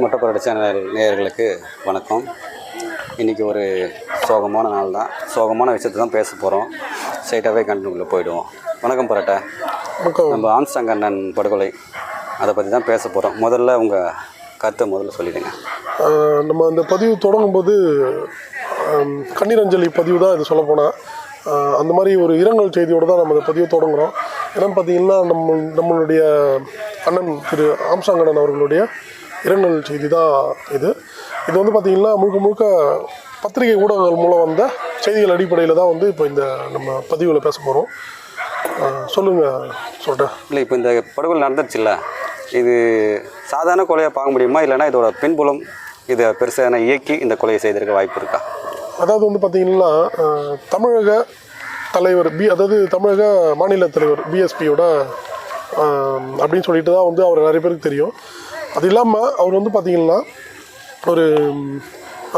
மொட்டைப்பரோட channel நேயர்களுக்கு வணக்கம். இன்றைக்கி ஒரு சோகமான நாள் தான். சோகமான விஷயத்தை தான் பேச போகிறோம் ஸ்ட்ரைட்டாகவே கண்டனுக்குள்ளே போயிடுவோம். வணக்கம் பரோட்டா. நம்ம ஆம்ஸ்டாங் அண்ணன் படுகொலை அதை பற்றி தான் பேச போகிறோம் முதல்ல உங்கள் கருத்தை முதல்ல சொல்லிடுங்க. நம்ம அந்த பதிவு தொடங்கும்போது ஆம், கண்ணீர் அஞ்சலி பதிவு தான் இது சொல்லப்போனால் அந்த மாதிரி ஒரு இரங்கல் செய்தியோடு தான் நம்ம இந்த பதிவு தொடங்குறோம். என்னன்னு பார்த்தீங்கன்னா நம்ம நம்மளுடைய அண்ணன் திரு ஆம்சாங்கண்ணன் அவர்களுடைய இரங்கல் செய்தி தான் இது. இது வந்து பார்த்திங்கன்னா முழுக்க முழுக்க பத்திரிகை ஊடகங்கள் மூலம் வந்த செய்திகள் அடிப்படையில் தான் வந்து இப்போ இந்த நம்ம பதிவில் பேச போகிறோம் சொல்லுங்கள் சொல்கிறேன் இல்லை இப்போ இந்த படுகொலை நடந்துருச்சுல்ல இது சாதாரண கொலையாக பார்க்க முடியுமா? இல்லைன்னா இதோட பின்புலம் இதை பெருசான இயக்கி இந்த கொலையை செய்திருக்க வாய்ப்பு இருக்கா? அதாவது வந்து பார்த்தீங்கன்னா தமிழக தலைவர் பி அதாவது தமிழக மாநில தலைவர் பிஎஸ்பியோட அப்படின்னு சொல்லிட்டு தான் வந்து அவர் நிறைய பேருக்கு தெரியும். அது இல்லாமல் அவர் வந்து பார்த்தீங்கன்னா ஒரு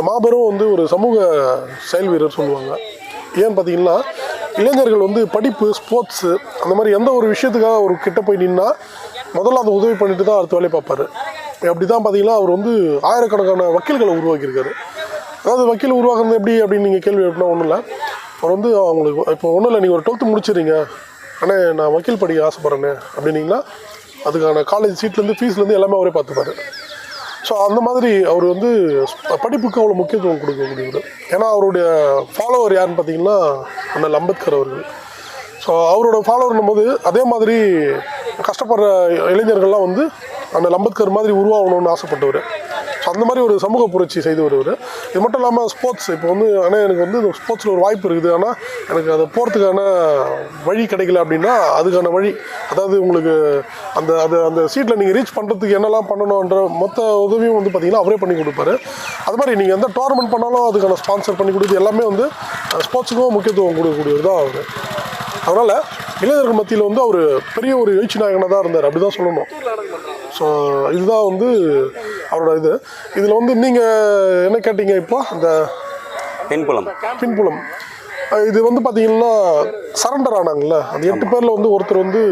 மாபெரும் வந்து ஒரு சமூக செயல் வீரர் சொல்லுவாங்க. ஏன்னு பார்த்தீங்கன்னா இளைஞர்கள் வந்து படிப்பு ஸ்போர்ட்ஸு அந்த மாதிரி எந்த ஒரு விஷயத்துக்காக அவர் கிட்ட போய் நின்னா முதல்ல அதை உதவி பண்ணிட்டு தான் அடுத்த வேலையை பார்ப்பாரு. அப்படி தான் பார்த்தீங்கன்னா அவர் வந்து ஆயிரக்கணக்கான வக்கீல்களை உருவாக்கியிருக்காரு. அதாவது வக்கீல் உருவாக்குறது எப்படி அப்படின்னு நீங்கள் கேள்வி எப்படின்னா ஒன்றும் இல்லை. அவர் வந்து அவங்களுக்கு இப்போ ஒன்றும் இல்லை நீங்கள் ஒரு டுவெல்த்து முடிச்சிடுறீங்க ஆனால் நான் வக்கீல் படிக்க ஆசைப்பட்றேண்ணே அப்படின்னீங்கன்னா அதுக்கான காலேஜ் சீட்லேருந்து ஃபீஸ்லேருந்து எல்லாமே அவரே பார்த்துப்பாரு. ஸோ அந்த மாதிரி அவர் வந்து படிப்புக்கு அவ்வளோ முக்கியத்துவம் கொடுக்கக்கூடியவர் ஏன்னா அவருடைய ஃபாலோவர் யாருன்னு பார்த்தீங்கன்னா அண்ணல் அம்பேத்கர் அவர்கள். ஸோ அவரோட ஃபாலோவர்னும் போது அதே மாதிரி கஷ்டப்படுற இளைஞர்கள்லாம் வந்து அந்த அம்பேத்கர் மாதிரி உருவாகணும்னு ஆசைப்பட்டவர். ஸோ அந்த மாதிரி ஒரு சமூக புரட்சி செய்து வருவார். இது மட்டும் இல்லாமல் ஸ்போர்ட்ஸ் இப்போ வந்து ஆனால் எனக்கு வந்து ஸ்போர்ட்ஸில் ஒரு வாய்ப்பு இருக்குது. ஆனால் எனக்கு அதை போகிறதுக்கான வழி கிடைக்கல அப்படின்னா அதுக்கான வழி அதாவது உங்களுக்கு அந்த அது அந்த சீட்டில் நீங்கள் ரீச் பண்ணுறதுக்கு என்னெல்லாம் பண்ணணுன்ற மொத்த உதவியும் வந்து பார்த்தீங்கன்னா அவரே பண்ணி கொடுப்பாரு. அது மாதிரி நீங்கள் எந்த டோர்னமெண்ட் பண்ணாலும் அதுக்கான ஸ்பான்சர் பண்ணி கொடுத்து எல்லாமே வந்து ஸ்போர்ட்ஸுக்கும் முக்கியத்துவம் கொடுக்கக்கூடியவர் தான் அவர். அதனால் இளைஞர்கள் மத்தியில் வந்து அவர் பெரிய ஒரு எழுச்சி நாயகனாக தான் இருந்தார். அப்படி தான் சொல்லணும். ஸோ இதுதான் வந்து அவரோட இது. இதில் வந்து நீங்கள் என்ன கேட்டீங்க இப்போ? அந்த பின்புலம். பின்புலம். இது வந்து பார்த்தீங்கன்னா சரண்டர் ஆனாங்கல்ல? அந்த எட்டு பேரில் வந்து ஒருத்தர் வந்து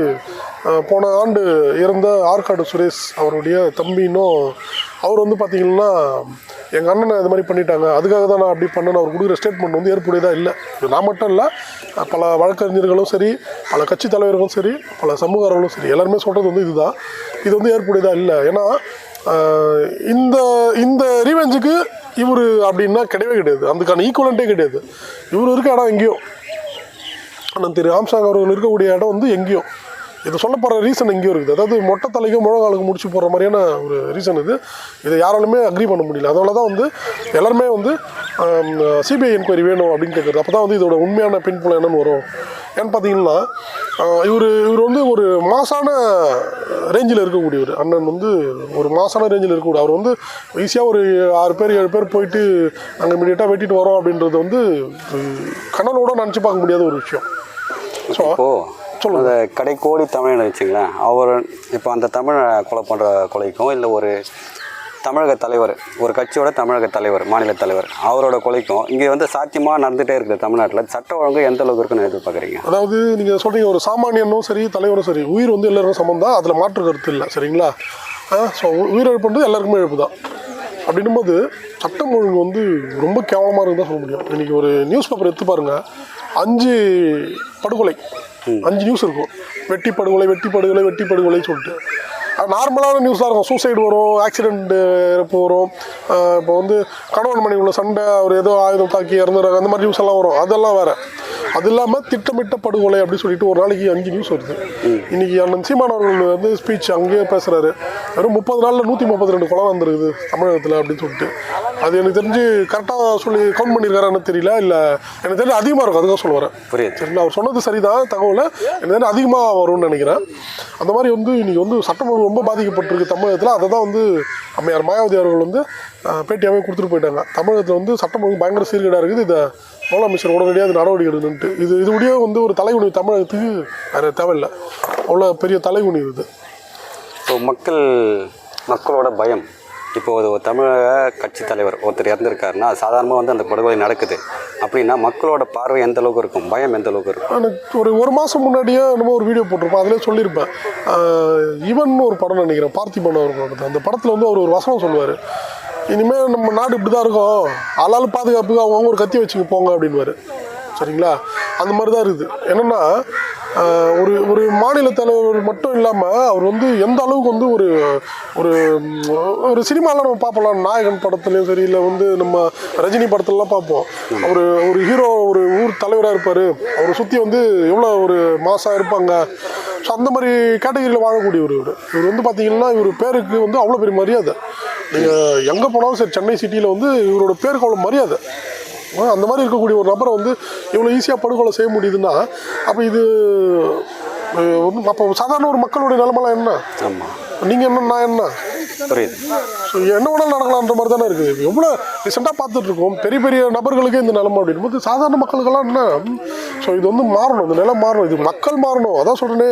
போன ஆண்டு இறந்த ஆற்காடு சுரேஷ் அவருடைய தம்பின்னும் அவர் வந்து பார்த்தீங்கன்னா எங்கள் அண்ணனை இது மாதிரி பண்ணிட்டாங்க. அதுக்காக தான் நான் அப்படி பண்ணேன்னு அவர் கொடுக்குற ஸ்டேட்மெண்ட் வந்து ஏற்புடையதாக இல்லை. இது நான் மட்டும் இல்லை பல வழக்கறிஞர்களும் சரி பல கட்சி தலைவர்களும் சரி பல சமூகர்களும் சரி எல்லாருமே சொல்கிறது வந்து இதுதான். இது வந்து ஏற்புடையதாக இல்லை. ஏன்னா இந்த இந்த ரீவெஞ்சுக்கு இவர் அப்படின்னா கிடையவே கிடையாது. அதுக்கான ஈக்குவலண்ட்டே கிடையாது. இவர் இருக்க இடம் எங்கேயும் ஆனால் திரு. ஆம்சாங் அவர்கள் இருக்கக்கூடிய இடம் வந்து எங்கேயும் இது சொல்ல போகிற ரீசன் எங்கேயும் இருக்குது. அதாவது மொட்டை தலைக்கும் முழங்காலுக்கு முடிச்சு போகிற மாதிரியான ஒரு ரீசன் இது. இதை யாராலுமே அக்ரி பண்ண முடியல. அதனால தான் வந்து எல்லாருமே வந்து சிபிஐ என்கொயரி வேணும் அப்படின்னு கேட்குறது அப்போ தான் வந்து இதோட உண்மையான பின்புலம் என்னன்னு வரும். ஏன்னு பார்த்தீங்கன்னா இவர் இவர் வந்து ஒரு மாசான ரேஞ்சில் இருக்கக்கூடியவர். அண்ணன் வந்து ஒரு மாசான ரேஞ்சில் இருக்கக்கூடிய அவர் வந்து ஈஸியாக ஒரு ஆறு பேர் ஏழு பேர் போயிட்டு நாங்கள் இமீடியட்டாக வெட்டிட்டு வரோம் அப்படின்றது வந்து கனலோட நினச்சி பார்க்க முடியாத ஒரு விஷயம். ஸோ இப்போது அந்த கடைக்கோடி தமிழன் வச்சுங்களேன் அவர் இப்போ அந்த தமிழை கொலை பண்ணுற கொலைக்கும் இல்லை ஒரு தமிழக தலைவர் ஒரு கட்சியோட தமிழக தலைவர் மாநில தலைவர் அவரோட கொலைக்கும் இங்கே வந்து சாத்தியமாக நடந்துகிட்டே இருக்குது தமிழ்நாட்டில். சட்ட ஒழுங்கு எந்த அளவுக்கு இருக்குன்னு எதிர்பார்க்குறீங்க? அதாவது நீங்கள் சொல்கிறீங்க ஒரு சாமானியனும் சரி தலைவரும் சரி உயிர் வந்து எல்லாருக்கும் சமம் தான் அதில் மாற்று கருத்து இல்லை சரிங்களா? ஸோ உயிரிழப்புன்றது எல்லாருக்குமே இழப்பு தான். அப்படின்னும்போது சட்டம் ஒழுங்கு வந்து ரொம்ப கேவலமாக இருக்குன்னு தான் சொல்ல முடியும். இன்றைக்கி ஒரு நியூஸ் பேப்பர் எடுத்து பாருங்கள் அஞ்சு படுகொலை அஞ்சு நியூஸ் இருக்கும். வெட்டி படுகொலை வெட்டி படுகொலை வெட்டி படுகொலை சொல்லிட்டு நார்மலான நியூஸாக இருக்கும். சூசைடு வரும் ஆக்சிடென்ட் இறப்பு வரும். இப்போ வந்து கணவன் மனைவி உள்ள சண்டை அவர் ஏதோ ஆயுதம் தாக்கி இறந்துறாங்க அந்த மாதிரி நியூஸ் எல்லாம் வரும். அதெல்லாம் வேற. அது இல்லாமல் திட்டமிட்ட படுகொலை அப்படின்னு சொல்லிட்டு ஒரு நாளைக்கு அஞ்சு நியூஸ் வருது. இன்னைக்கு அண்ணன் சீமான் அவர்கள் வந்து ஸ்பீச் அங்கேயே பேசுறாரு. வெறும் முப்பது நாளில் நூற்றி முப்பத்தி ரெண்டு கொலை வந்துருக்குது தமிழகத்தில் அப்படின்னு சொல்லிட்டு. அது எனக்கு தெரிஞ்சு கரெக்டாக சொல்லி கவுண்ட் பண்ணியிருக்காரான்னு தெரியல இல்லை எனக்கு தெரிஞ்சு அதிகமாக இருக்கும் அதுதான் சொல்ல வரேன் புரியுது சரிங்களா அவர் சொன்னது சரிதான் தகவல். எனக்கு தெரிஞ்சு அதிகமாக வரும்னு நினைக்கிறேன். அந்த மாதிரி வந்து இன்னைக்கு வந்து சட்டம் ஒழுங்கு ரொம்ப பாதிக்கப்பட்டிருக்கு தமிழகத்தில். அதை தான் வந்து அம்மையார் மாயாவதி அவர்கள் வந்து பேட்டியாகவே கொடுத்துட்டு போயிட்டாங்க. தமிழகத்தில் வந்து சட்டம் ஒழுங்கு பயங்கர சீர்கேடாக இருக்குது. இதை முதலமைச்சர் உடனடியாக அது நடவடிக்கை எடுக்கணுன்ட்டு இது இது முடிய வந்து ஒரு தலைகுனி தமிழகத்துக்கு வேறு தேவையில்லை. அவ்வளோ பெரிய தலைகுனி இது. ஸோ மக்கள் மக்களோட பயம். இப்போ ஒரு தமிழக கட்சி தலைவர் ஒருத்தர் இறந்துருக்காருன்னா சாதாரணமாக வந்து அந்த படுகொலை நடக்குது. அப்படின்னா மக்களோட பார்வை எந்த அளவுக்கு இருக்கும்? பயம் எந்த அளவுக்கு இருக்கும்? எனக்கு ஒரு ஒரு மாதம் முன்னாடியே நம்ம ஒரு வீடியோ போட்டிருப்போம் அதிலே சொல்லியிருப்பேன். ஆஹ் இவன் ஒரு படம் நினைக்கிறேன் பார்த்திபன் அவர் படத்தை. அந்த படத்தில் வந்து அவர் ஒரு வசனம் சொல்லுவார். இனிமேல் நம்ம நாடு இப்படி தான் இருக்கும். ஆளால் பாதுகாப்புக்கு அவங்க ஒரு கத்தி வச்சுக்க போங்க அப்படின்வாரு சரிங்களா? அந்த மாதிரி தான் இருக்குது. என்னென்னா ஒரு ஒரு மாநில தலைவர் மட்டும் இல்லாமல் அவர் வந்து எந்த அளவுக்கு வந்து ஒரு ஒரு ஒரு சினிமாவில் நம்ம பார்ப்போம் நாயகன் படத்துலையும் சரி இல்லை வந்து நம்ம ரஜினி படத்துலலாம் பார்ப்போம். அவர் ஒரு ஹீரோ ஒரு ஊர் தலைவராக இருப்பார். அவரை சுற்றி வந்து எவ்வளோ ஒரு மாசாக இருப்பாங்க. ஸோ அந்த மாதிரி கேட்டகரியில் வாழக்கூடியவர் இவர். இவர் வந்து பார்த்தீங்கன்னா இவர் பேருக்கு வந்து அவ்வளோ பெரிய மரியாதை. நீங்கள் எங்கே போனாலும் சரி சென்னை சிட்டியில் வந்து இவரோட பேருக்கு அவ்வளோ மரியாதை. அந்த மாதிரி இருக்கக்கூடிய ஒரு நபரை வந்து இவ்வளோ ஈஸியாக படுகொலை செய்ய முடியுதுன்னா அப்போ இது அப்போ சாதாரண ஒரு மக்களுடைய நிலமெல்லாம் என்ன? நீங்கள் என்ன நான் என்ன? புரியுது. ஸோ என்ன வேணாலும் நடக்கலான்ற மாதிரி தானே இருக்குது. எவ்வளோ ரீசெண்டாக பார்த்துட்டு இருக்கோம் பெரிய பெரிய நபர்களுக்கே இந்த நிலைமை அப்படின்போது சாதாரண மக்களுக்கெல்லாம் என்ன? ஸோ இது வந்து மாறணும். இந்த நிலம் மாறணும். இது மக்கள் மாறணும். அதான் சொல்கிறேனே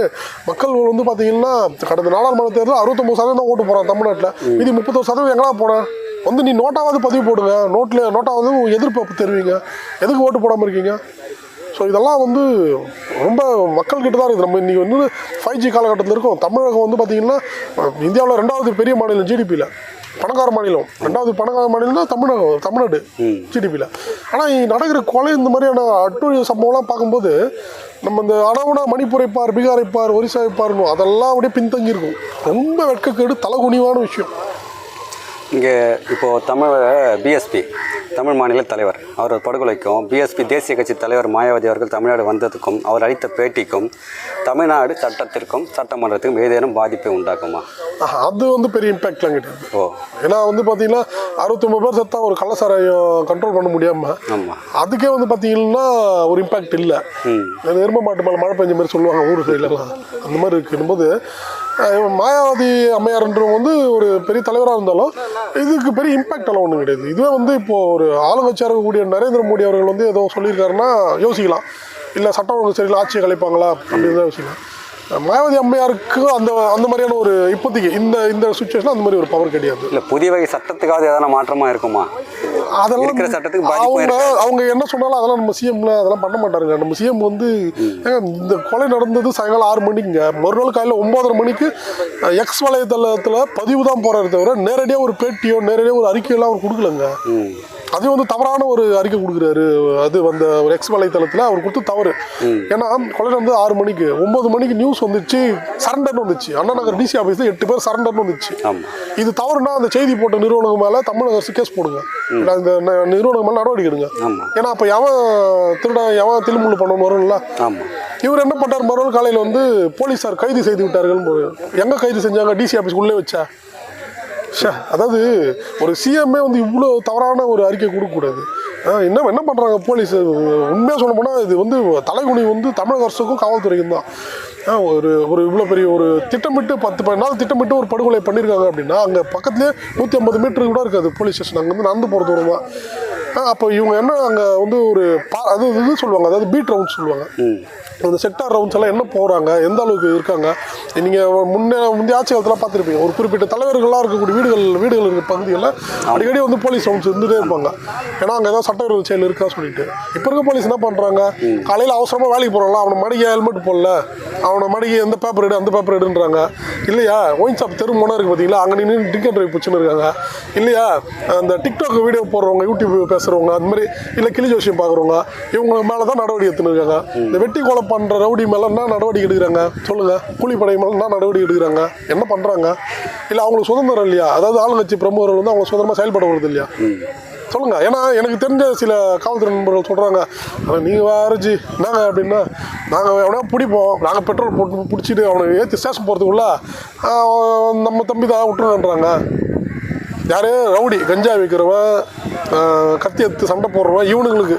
மக்கள் வந்து பார்த்தீங்கன்னா கடந்த நாடாளுமன்ற தேர்தல் அறுபத்தொம்பது சதவீதம் தான் ஓட்டு போகிறான் தமிழ்நாட்டில். மீதி முப்பத்தொரு சதவீதம் எங்கடா போனேன் வந்து நீ நோட்டாவது பதிவு போடுங்க. நோட்டில் நோட்டாவது எதிர்ப்பு தெரிவிங்க. எதுக்கு ஓட்டு போடாமல் இருக்கீங்க? ஸோ இதெல்லாம் வந்து ரொம்ப மக்கள்கிட்ட தான் இருக்குது. நம்ம இன்றைக்கி வந்து ஃபைவ் ஜி காலகட்டத்தில் இருக்கோம். தமிழகம் வந்து பார்த்திங்கன்னா இந்தியாவில் ரெண்டாவது பெரிய மாநிலம் ஜிடிபியில் பணக்கார மாநிலம். ரெண்டாவது பணக்கார மாநிலம்னா தமிழகம் தமிழ்நாடு ஜிடிபியில் ஆனால் நடக்கிற கொலை இந்த மாதிரியான அட்டுழிய சம்பவம்லாம் பார்க்கும்போது நம்ம இந்த அணவுனா மணிப்புரைப்பார் பீகாரைப்பார் ஒரிசாவைப்பார்னு அதெல்லாம் அப்படியே பின்தங்கி இருக்கும் ரொம்ப வெட்கக்கேடு தலகுனிவான விஷயம். இங்கே இப்போது தமிழ் பிஎஸ்பி தமிழ் மாநில தலைவர். அவர் படுகொலைக்கும் பிஎஸ்பி தேசிய கட்சி தலைவர் மாயாவதி அவர்கள் தமிழ்நாடு வந்ததுக்கும் அவர் அளித்த பேட்டிக்கும் தமிழ்நாடு சட்டத்திற்கும் சட்டமன்றத்துக்கும் ஏதேனும் பாதிப்பை உண்டாக்குமா? அது வந்து பெரிய இம்பேக்ட்லாம் கிடையாது. ஓ. ஏன்னா வந்து பார்த்தீங்கன்னா அறுபத்தொம்பது பேர் செத்தா ஒரு கள்ளசாராயம் கண்ட்ரோல் பண்ண முடியாமல் ஆமாம் அதுக்கே வந்து பார்த்தீங்கன்னா ஒரு இம்பாக்ட் இல்லை. ம். எரும மாட்டு மேலே மழை பெஞ்ச மாதிரி சொல்லுவாங்க ஊர் சைட்லலாம். அந்த மாதிரி இருக்கும்போது மாயாவதி மாயாவதி என்றும் வந்து ஒரு பெரிய தலைவராக இருந்தாலும் இதுக்கு பெரிய இம்பாக்ட் எல்லாம் ஒன்றும் கிடையாது. இதுவே வந்து இப்போது ஒரு ஆளுங்கட்சியாக இருக்கக்கூடிய நரேந்திர மோடி அவர்கள் வந்து ஏதோ சொல்லியிருக்காருன்னா யோசிக்கலாம். இல்லை சட்டம் ஒழுங்கு சரியில்லை ஆட்சியை கலைப்பாங்களா அப்படின்னு தான் யோசிக்கலாம். மாயாவதி அம்மையாருக்கு அந்த அந்த மாதிரியான ஒரு இப்போதைக்கு இந்த இந்த சுச்சுவேஷன் அந்த மாதிரி ஒரு பவர் கிடையாது. இல்லை புதிய வகை சட்டத்துக்காவது எதனா மாற்றமாக இருக்குமா? அதெல்லாம் இருக்கிற சட்டத்துக்கு அவங்க அவங்க என்ன சொன்னாலும் அதெல்லாம் நம்ம சிஎம்ல அதெல்லாம் பண்ண மாட்டாருங்க. நம்ம சிஎம் வந்து இந்த கொலை நடந்தது சாயங்காலம் ஆறு மணிக்குங்க. மறுநாள் காலையில் ஒன்பதரை மணிக்கு எக்ஸ் வலைதளத்தில் பதிவு தான் போறாரு தவிர நேரடியாக ஒரு பேட்டியோ நேரடியாக ஒரு அறிக்கையெல்லாம் அவர் கொடுக்கலங்க. அது வந்து தவறான ஒரு அறிக்கை கொடுக்குறாரு. அது அந்த ஒரு எக்ஸ் வலைத்தளத்தில் அவர் கொடுத்து தவறு. ஏன்னா கொலை நடந்தது ஆறு மணிக்கு. ஒன்பது மணிக்கு நியூஸ் வந்துச்சு சரண்டர்னு வந்துச்சு. அண்ணா நகர் டிசி ஆஃபீஸில் எட்டு பேர் சரண்டர்னு வந்துச்சு. இது தவறுனா அந்த செய்தி போட்ட நிறுவனங்கள் மேலே தமிழக அரசு கேஸ் போடுங்க. இல்ல இந்த ந- நிறுவனங்கள் மேலே நடவடிக்கை எடுங்க. ஏன்னா அப்போ எவன் திருடன் எவன் தில்முள்ளு பண்ணணும் வரும்ல. இவர் என்ன பண்ணார் மறுநாள் காலையில் வந்து போலீஸார் கைது செய்து விட்டார்கள். எங்கே கைது செஞ்சாங்க? டிசி ஆஃபீஸ் உள்ளே வச்சா. ச்சே, அதாவது ஒரு சிஎம்ஏ வந்து இவ்வளோ தவறான ஒரு அறிக்கை கொடுக்கக்கூடாது. என்ன என்ன பண்ணுறாங்க போலீஸ்? உண்மையாக சொல்ல போனால் இது வந்து தலைகுனி வந்து தமிழக அரசுக்கும் காவல்துறைக்கும் தான். ஆ, ஒரு ஒரு இவ்வளோ பெரிய ஒரு திட்டமிட்டு பத்து பதினாலு நாள் திட்டமிட்டு ஒரு படுகொலை பண்ணியிருக்காங்க அப்படின்னா அங்கே பக்கத்துலேயே நூற்றி ஐம்பது மீட்டருக்கு கூட இருக்காது போலீஸ் ஸ்டேஷன். அங்கேருந்து நடந்து போகிற தூரம். தான் அப்போ இவங்க என்ன அங்கே வந்து ஒரு பா அது இது சொல்லுவாங்க அதாவது பீட் ரவுண்ட் சொல்லுவாங்க. அந்த செக்டார் ரவுண்ட்ஸ் எல்லாம் என்ன போகிறாங்க எந்த அளவுக்கு இருக்காங்க நீங்கள் முன்னே முந்தைய ஆட்சி காலத்தில் பார்த்துருப்பீங்க ஒரு குறிப்பிட்ட தலைவர்களாக இருக்கக்கூடிய வீடுகள் வீடுகள் இருக்கிற பகுதிகளில் அடிக்கடி வந்து போலீஸ் ரவுண்ட்ஸ் இருந்துகிட்டே இருப்பாங்க. ஏன்னா அங்கே ஏதாவது சட்டவிரோத செயல் இருக்கா சொல்லிட்டு. இப்போ இருக்க போலீஸ் என்ன பண்ணுறாங்க காலையில் அவசரமாக வேலைக்கு போகிறாங்களா அவனை மடிக்க ஹெல்மெட் போடல அவனை மடிக்கு எந்த பேப்பர் எடு அந்த பேப்பர் எடுன்றாங்க. இல்லையா? ஒயின் ஷாப் தெரு முனை இருக்குது பார்த்தீங்களா அங்கே நின்று டிக்கெட் ட்ரைவ் பிடிச்சின்னு இருக்காங்க. இல்லையா? அந்த டிக்டாக் வீடியோ போடுறவங்க யூடியூப் பேசுகிறவங்க அந்த மாதிரி இல்லை கிளி ஜோஷியம் பார்க்குறவங்க இவங்க மேலே தான் நடவடிக்கை எடுத்துன்னு இருக்காங்க. இந்த வெட்டி கொலை பண்ணுற ரவுடி மேலே என்ன நடவடிக்கை எடுக்கிறாங்க? சொல்லுங்கள் கூலிப்படை மேலே என்ன நடவடிக்கை எடுக்கிறாங்க? என்ன பண்ணுறாங்க இல்லை அவங்களுக்கு சுதந்திரம் இல்லையா? அதாவது ஆளுங்கட்சி பிரமுகர்கள் வந்து அவங்க சுதந்திரமாக செயல்பட வருது இல்லையா? சொல்லுங்க. ஏன்னா எனக்கு தெரிஞ்ச சில காவல்துறை நண்பர்கள் சொல்கிறாங்க நீங்கள் வாரிச்சு என்னங்க அப்படின்னா நாங்கள் எவனா பிடிப்போம். நாங்கள் பெட்ரோல் போட்டு பிடிச்சிட்டு அவனை ஏற்றி ஸ்டேஷன் போகிறதுக்குள்ள நம்ம தம்பி தான் விட்டுருன்றாங்க யார்? ரவுடி கஞ்சா விற்கிறவன் கத்தி எடுத்து சண்டை போடுறவன் இவனுங்களுக்கு.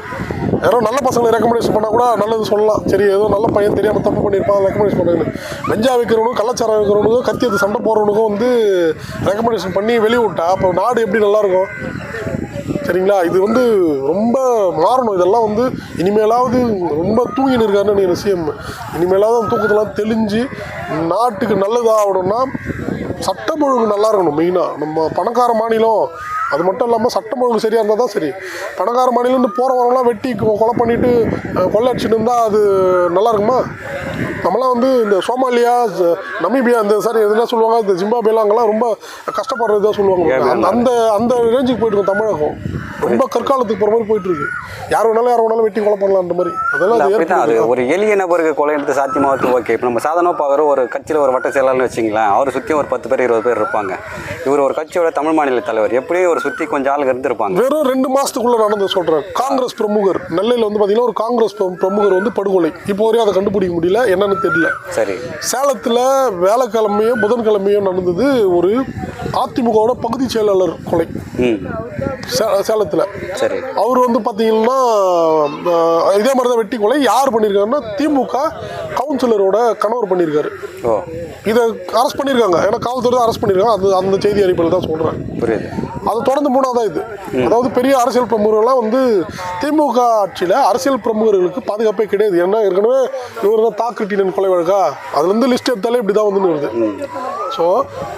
யாரோ நல்ல பசங்களை ரெக்கமெண்டேஷன் பண்ணால் கூட நல்லது சொல்லலாம். சரி ஏதோ நல்ல பையன் தெரியாமல் தப்பு பண்ணியிருப்பான் ரெக்கமெண்டேஷன் பண்ணுங்க கஞ்சா விற்கிறவனுக்கும் கள்ளச்சாரம் விற்கிறவனுக்கும் கத்தி எடுத்து சண்டை போடுறவனுக்கும் வந்து ரெக்கமெண்டேஷன் பண்ணி வெளியே விட்டா அப்போ நாடு எப்படி நல்லா இருக்கும்? சரிங்களா? இது வந்து ரொம்ப மாறணும். இதெல்லாம் வந்து இனிமேலாவது ரொம்ப தூங்கின்னு இருக்காருன்னு நினைக்கிறேன் சிஎம் இனிமேலாவது அந்த தூக்கத்தெல்லாம் தெளிஞ்சு நாட்டுக்கு நல்லதாக ஆகணும்னா சட்டம் ஒழுங்கு நல்லா இருக்கணும் மெயினாக நம்ம பணக்கார மாநிலம் அது மட்டும் இல்லாமல் சட்டம் ஒழுங்கு சரியாக இருந்தால் தான் சரி. பணக்கார மாநிலம்னு போகிறவங்களாம் வெட்டி கொலை பண்ணிட்டு அஹ், கொள்ளை அடிச்சுட்டு இருந்தால் அது நல்லா இருக்குமா? நம்மளாம் வந்து இந்த சோமாலியா நமீபியா இந்த சாரி எதுனா சொல்லுவாங்க. இந்த ஜிம்பாபேலாம் அங்கெல்லாம் ரொம்ப கஷ்டப்படுறது தான் சொல்லுவாங்க அந்த- அந்த அந்த ரேஞ்சுக்கு போயிட்டு தமிழகம். ரொம்ப கற்காலத்துக்கு போகிற மாதிரி போயிட்டு இருக்கு. யார் வேணாலும் யார் வேணாலும் வெட்டி கொலை பண்ணலான்ற மாதிரி. அதெல்லாம் அது ஒரு எளிய நபருக்கு கொலைன்றது சாத்தியமாகிறது ஓகே. இப்போ நம்ம சாதாரணமாக பார்க்குற ஒரு கட்சியில் ஒரு வட்ட செயலாளர்னு வச்சிங்களேன். அவர் சுற்றி ஒரு பத்து பேர் இருபது பேர் இருப்பாங்க. இவர் ஒரு கட்சியோட தமிழ் மாநில தலைவர். எப்படியும் ஒரு சுற்றி கொஞ்சம் ஆளுங்க இருந்திருப்பாங்க. வெறும் ரெண்டு மாசத்துக்குள்ள நடந்து சொல்றேன். காங்கிரஸ் பிரமுகர். நெல்லையில் வந்து பாத்தீங்கன்னா ஒரு காங்கிரஸ் பிர- பிரமுகர் வந்து படுகொலை. இப்போ வரையும் அதை கண்டுபிடிக்க முடியல. என்னன்னு தெரியல. சரி. சேலத்தில் வேலைக்கிழமையும் புதன்கிழமையும் நடந்தது ஒரு அதிமுகவோட பகுதி செயலாளர் கொலை. சேலத்தில். சரி. அவர் வந்து பார்த்தீங்கன்னா இதே மாதிரி தான் வெட்டி கொலை. யார் பண்ணியிருக்காருன்னா திமுக கவுன்சிலரோட கணவர் பண்ணியிருக்காரு இதை அரெஸ்ட் பண்ணியிருக்காங்க ஏன்னா காவல்துறை அரெஸ்ட் பண்ணியிருக்காங்க அது அந்த செய்தி அறிக்கையில் தான் சொல்கிறேன் புரியுது. அது தொடர்ந்து மூணாவதா இது. அதாவது பெரிய அரசியல் பிரமுகர்கள்லாம் வந்து திமுக ஆட்சியில் அரசியல் பிரமுகர்களுக்கு பாதுகாப்பே கிடையாது. ஏன்னா ஏற்கனவே இவர் தான் தாக்குட்டினன் கொலை வழக்கா? அதுலேருந்து லிஸ்ட் எடுத்தாலே இப்படி தான் வந்து வருது. ஸோ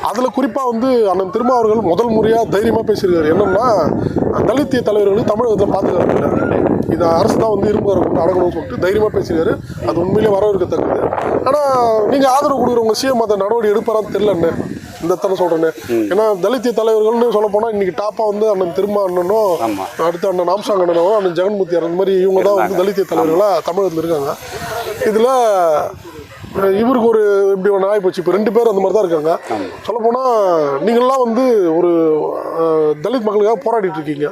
அதில் குறிப்பாக வந்து அண்ணன் திருமாவர்கள் முதல் முறையாக தைரியமாக பேசியிருக்காரு. என்னென்னா தலித்திய தலைவர்களுக்கு தமிழகத்தில் பாதுகாப்பு இல்லை. அரசு தான் வந்து இரும்பு கொண்டு சொல்லிட்டு தைரியமாக பேசியிருக்காரு. அது உண்மையிலே வரவேற்கத்தக்கது. ஆனால் நீங்கள் ஆதரவு கொடுக்குறவங்க சிஎம் அதை நடவடிக்கை எடுப்பாரான்னு தெரியலண்ணே. இந்த தடவை சொல்கிறேன்னு ஏன்னா தலித்திய தலைவர்கள்னு சொல்ல போனால் இன்னைக்கு டாப்பாக வந்து அண்ணன் திருமா அண்ணனும். அடுத்து அண்ணன் நாம்சாங் அண்ணனும் அண்ணன் ஜெகன்மூர்த்தி அந்த மாதிரி இவங்க தான் வந்து தலித்திய தலைவர்களாக தமிழகத்தில் இருக்காங்க. இதில் இவருக்கு ஒரு இப்படி ஒன்று ஆகிப்போச்சு இப்போ ரெண்டு பேர் அந்த மாதிரி தான் இருக்காங்க சொல்லப்போனால் நீங்கள்லாம் வந்து ஒரு தலித் மக்களுக்காக போராடிட்டு இருக்கீங்க.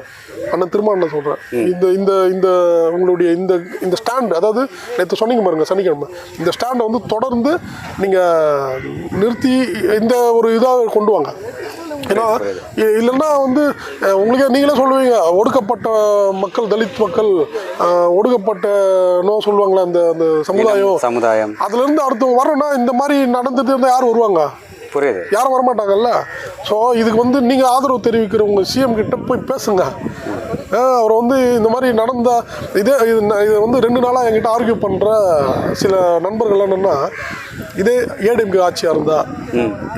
அண்ணன் திரும்ப அண்ணன் சொல்கிறேன் இந்த இந்த இந்த உங்களுடைய இந்த இந்த ஸ்டாண்ட் அதாவது நேற்று சொன்னீங்க பாருங்க சனிக்கிழமை. இந்த ஸ்டாண்டை வந்து தொடர்ந்து நீங்கள் நிறுத்தி இந்த ஒரு இதாக கொண்டு வாங்க. ஏன்னா இல்லைன்னா வந்து உங்களுக்கே நீங்களே சொல்லுவீங்க ஒடுக்கப்பட்ட மக்கள் தலித் மக்கள் அஹ், ஒடுக்கப்பட்டனோ சொல்லுவாங்களே அந்த அந்த சமுதாயம். சமுதாயம். அதுல இருந்து அடுத்தவங்க வரணும்னா இந்த மாதிரி நடந்துட்டு இருந்தா யார் வருவாங்க? புரியுது. யாரும் வரமாட்டாங்கல்ல? ஸோ இதுக்கு வந்து நீங்கள் ஆதரவு தெரிவிக்கிறவங்க சிஎம் கிட்ட போய் பேசுங்க. அவர் வந்து இந்த மாதிரி நடந்த இதே இது இது வந்து ரெண்டு நாளாக என்கிட்ட ஆர்கியூ பண்ணுற சில நண்பர்கள் என்னென்னா இதே ஏடிஎம்கே ஆட்சியாக இருந்தா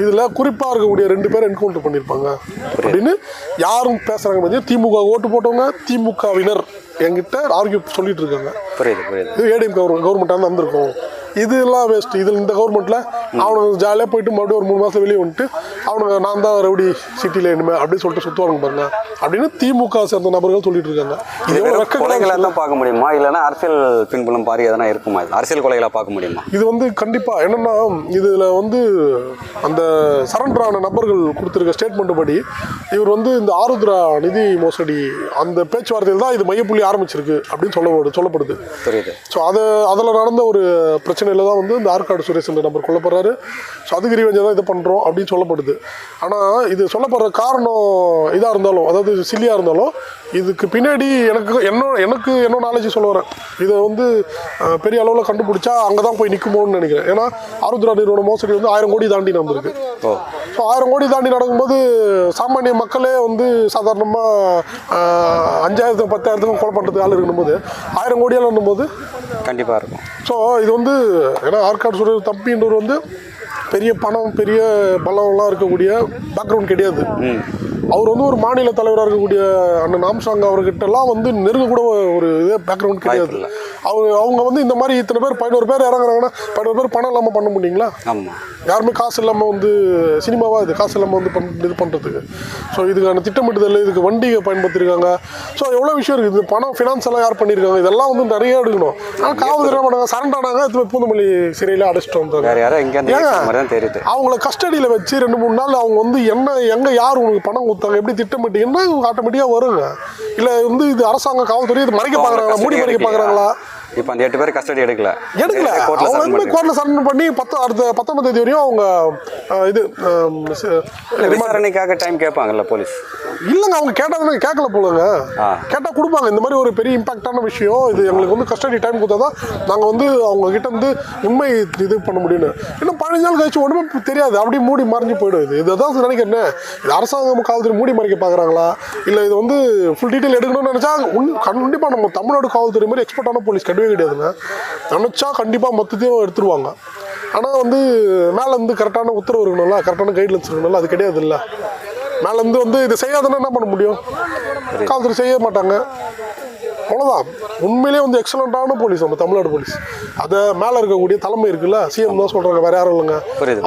இதில் குறிப்பாக இருக்கக்கூடிய ரெண்டு பேர் என்கவுண்டர் பண்ணியிருப்பாங்க அப்படின்னு யாரும் பேசுகிறாங்க பார்த்தீங்கன்னா திமுக ஓட்டு போட்டவங்க திமுகவினர் என்கிட்ட ஆர்கியூ சொல்லிட்டு இருக்காங்க. புரியுது புரியுது. இது ஏடிஎம் கவர் கவர்மெண்ட்டாக வந்திருக்கும். இதெல்லாம் வேஸ்ட் இதில் இந்த கவர்மெண்ட்டில் அவனுக்கு ஜாலியாக போயிட்டு மறுபடியும் ஒரு மூணு மாதம் வெளியே வந்துட்டு அவனுங்க நான் தான் ரவுடி சிட்டியில் இனிமே அப்படின்னு சொல்லிட்டு சுற்றுவாங்க பாருங்க. அப்படின்னு திமுக சேர்ந்த நபர்கள் சொல்லிட்டு இருக்காங்க. இது இது எவ்வளவு வெறும் வெட்கக்கேடான கொலைகளை விஷயம். தான் பார்க்க முடியுமா? இல்லைன்னா அரசியல் பின்புலம் பாரி எதனா இருக்குமா? இது? அரசியல் கொலைகளை பார்க்க முடியுமா? இது வந்து கண்டிப்பாக என்னென்னா இதில் வந்து அந்த சரண்டர் ஆன நபர்கள் கொடுத்துருக்க ஸ்டேட்மெண்ட் படி இவர் வந்து இந்த ஆருத்ரா நிதி மோசடி அந்த பேச்சுவார்த்தையில் தான் இது மையப்புள்ளி ஆரம்பிச்சிருக்கு அப்படின்னு சொல்லப்படுது சொல்லப்படுது. புரியுது. ஸோ அது அதில் நடந்த ஒரு பிரச்சனையில் தான் வந்து இந்த ஆற்காடு சுரேஷ் என்ற நம்பர் கொல்லப்படுறாரு ஸோ அதுக்கு ரிவெஞ்சை தான் இது பண்ணுறோம் அப்படின்னு சொல்லப்படுது. ஆனால் இது சொல்லப்படுற காரணம் இதாக இருந்தாலும் அதாவது சில்லியாக இருந்தாலும் இதுக்கு பின்னாடி எனக்கு என்ன எனக்கு என்ன நாலேஜ் சொல்ல வரேன். இதை வந்து பெரிய அளவில் கண்டுபிடிச்சா அங்கே தான் போய் நிற்குமோன்னு நினைக்கிறேன். ஏன்னா ஆருத்ரா நிறுவன மோசடி வந்து ஆயிரம் கோடி தாண்டி நடந்திருக்கு. ஸோ ஆயிரம் கோடி தாண்டி நடக்கும்போது சாமானிய மக்களே வந்து சாதாரணமாக அஞ்சாயிரத்துக்கு பத்தாயிரத்துக்கும் கொலை பண்ணுறதுக்கு ஆள் இருக்கும்போது ஆயிரம் கோடியெல்லாம் போது கண்டிப்பாக இருக்கும். ஸோ இது வந்து ஏன்னா ஆற்காடு சுரேஷ் தம்பின்றவர் வந்து பெரிய பணம் பெரிய பலம்லாம் இருக்கக்கூடிய பேக்ரவுண்ட் கிடையாது. அவர் வந்து ஒரு மாநில தலைவராக இருக்கக்கூடிய அண்ணன் நாம்சாங் அவர்கிட்டலாம் வந்து நெருங்க கூட ஒரு இதே பேக்ரவுண்ட் கிடையாது. அவர் அவங்க வந்து இந்த மாதிரி இத்தனை பேர் பதினோரு பேர் இறங்குறாங்கன்னா பதினோரு பேர் பணம் இல்லாமல் பண்ண முடியுங்களா? ஆமாம் யாருமே காசு இல்லாமல் வந்து சினிமாவாக இது காசு இல்லாமல் வந்து பண் இது பண்ணுறதுக்கு ஸோ இதுக்கான திட்டமிட்டுதல் இதுக்கு வண்டியை பயன்படுத்தியிருக்காங்க ஸோ எவ்வளோ விஷயம் இருக்குது இது பணம் ஃபினான்ஸ் எல்லாம் யார் பண்ணியிருக்காங்க இதெல்லாம் வந்து நிறைய எடுக்கணும். ஆனால் காவல்துறை என்ன பண்ணாங்க சரண்ட் ஆனாங்க. இது பூந்தமல்லி சிறையில் அடைச்சிட்டு வந்தாங்க தெரியுது. அவங்கள கஸ்டடியில் வச்சு ரெண்டு மூணு நாள் அவங்க வந்து என்ன எங்கே யார் உங்களுக்கு பணம் கொடுத்தாங்க? எப்படி திட்டமிட்டீங்கன்னா ஆட்டோமேட்டிக்காக வருங்க? இல்லை வந்து இது அரசாங்கம் காவல்துறை இது மறைக்க பார்க்குறாங்களா மூடி மறைக்க பார்க்குறாங்களா இப்போ அந்த எட்டு பேர் கஸ்டடி எடுக்கல. எடுக்கல. அவங்க வந்து சரண் பண்ணி பத்து அடுத்த பத்தொன்பது தேதி வரையும் அவங்க இது விசாரணைக்காக டைம் கேட்பாங்கல்ல போலீஸ் இல்லைங்க அவங்க கேட்டால் கேட்கல போலங்க. கேட்டால் கொடுப்பாங்க. இந்த மாதிரி ஒரு பெரிய இம்பாக்டான விஷயம் இது எங்களுக்கு வந்து கஸ்டடி டைம் கொடுத்தா தான் நாங்கள் வந்து அவங்க கிட்ட இருந்து உண்மை இது பண்ண முடியும்னு. இன்னும் பதினஞ்சு நாள் கழிச்சு ஒன்றுமே தெரியாது. அப்படியே மூடி மறைஞ்சு போயிடும் இது. இதை நினைக்கிறேன். இது அரசாங்கம் காவல்துறை மூடி மறைக்க பார்க்குறாங்களா இல்லை இது வந்து ஃபுல் டீட்டெயில் எடுக்கணும்னு நினச்சா கண்டிப்பாக நம்ம தமிழ்நாடு காவல்துறை மாதிரி எக்ஸ்பர்ட்டான போலீஸ் கிடையவே கிடையாதுங்க. நினச்சா கண்டிப்பாக மொத்தத்தையும் எடுத்துருவாங்க. ஆனால் வந்து மேலேருந்து கரெக்டான உத்தரவு இருக்கணும்ல? கரெக்டான கைட்லைன்ஸ் இருக்கணும்ல? அது கிடையாது இல்லை மேலேருந்து வந்து இது செய்யாதுன்னா என்ன பண்ண முடியும்? காவல்துறை செய்ய மாட்டாங்க. அவ்வளோதான் உண்மையிலேயே வந்து எக்ஸலண்ட்டான போலீஸ் நம்ம தமிழ்நாடு போலீஸ் அதை மேலே இருக்கக்கூடிய தலைமை இருக்குல்ல? சிஎம் தான் சொல்கிறாங்க வேறு யாரும் இல்லைங்க.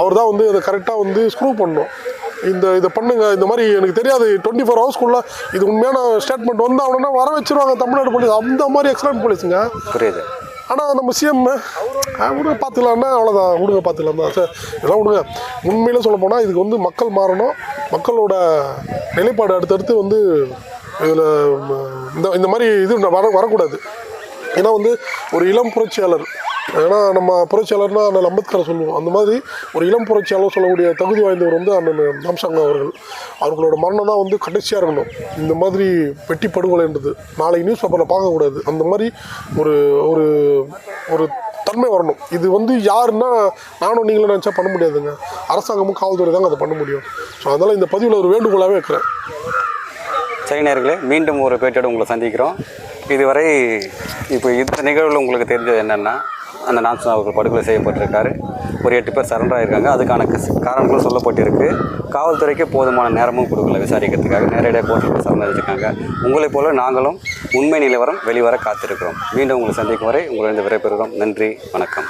அவர் தான் வந்து அதை கரெக்டாக வந்து ஸ்க்ரூ பண்ணணும். இந்த இதை பண்ணுங்க இந்த மாதிரி எனக்கு தெரியாது. டுவெண்ட்டி ஃபோர் ஹவர்ஸ்க்குள்ள இது உண்மையான ஸ்டேட்மெண்ட் வந்து அவனா வர வச்சிருவாங்க தமிழ்நாடு போலீஸ். அந்த மாதிரி எக்ஸலண்ட் போலீஸுங்க. புரியுது. ஆனால் நம்ம சிஎம் விடுங்க பார்த்துக்கலாம்னா அவ்வளோதான் விடுங்க பார்த்துக்கலாம் தான் சார் இதெல்லாம் விடுங்க. உண்மையிலே சொல்ல போனால் இதுக்கு வந்து மக்கள் மாறணும். மக்களோட நிலைப்பாடு அடுத்தடுத்து வந்து இதில் இந்த இந்த மாதிரி இது வர வரக்கூடாது. ஏன்னா வந்து ஒரு இளம் புரட்சியாளர் ஏன்னா நம்ம புரட்சியாளர்னா அண்ணன் அம்பேத்கரை சொல்லுவோம். அந்த மாதிரி ஒரு இளம் புரட்சியாளர் சொல்லக்கூடிய தகுதி வாய்ந்தவர் வந்து அண்ணன் ராம்சாங்க அவர்கள். அவர்களோட மரணம் தான் வந்து கடைசியாக இருக்கணும். இந்த மாதிரி வெட்டி படுகொலைன்றது நாளைக்கு நியூஸ் பேப்பரில் பார்க்கக்கூடாது. அந்த மாதிரி ஒரு ஒரு ஒரு தன்மை வரணும். இது வந்து யாருன்னா நானும் நீங்களும் நினச்சா பண்ண முடியாதுங்க. அரசாங்கமும் காவல்துறை தாங்க அதை பண்ண முடியும். ஸோ அதனால் இந்த பதிவில் ஒரு வேண்டுகோளாகவே வைக்கிறேன். சரி நேர்களே மீண்டும் ஒரு பேட்டியோடு உங்களை சந்திக்கிறோம். இதுவரை இப்போ இந்த நிகழ்வில் உங்களுக்கு தெரிஞ்சது என்னென்னா அந்த நான்சன் அவர்கள் படுகொலை செய்யப்பட்டிருக்காரு. ஒரு எட்டு பேர் சரண்டர் ஆகியிருக்காங்க அதுக்கான காரணங்களும் சொல்லப்பட்டிருக்கு. காவல்துறைக்கு போதுமான நேரமும் கொடுக்கல விசாரிக்கிறதுக்காக. நேரடியாக கோர்ட்டில் சரணடைஞ்சிருக்காங்க உங்களைப் போல நாங்களும் உண்மை நிலவரம் வெளிவர காத்திருக்கிறோம். மீண்டும் உங்களை சந்திக்கும் வரை உங்களிடம் விடைபெறுகிறோம். நன்றி. வணக்கம்.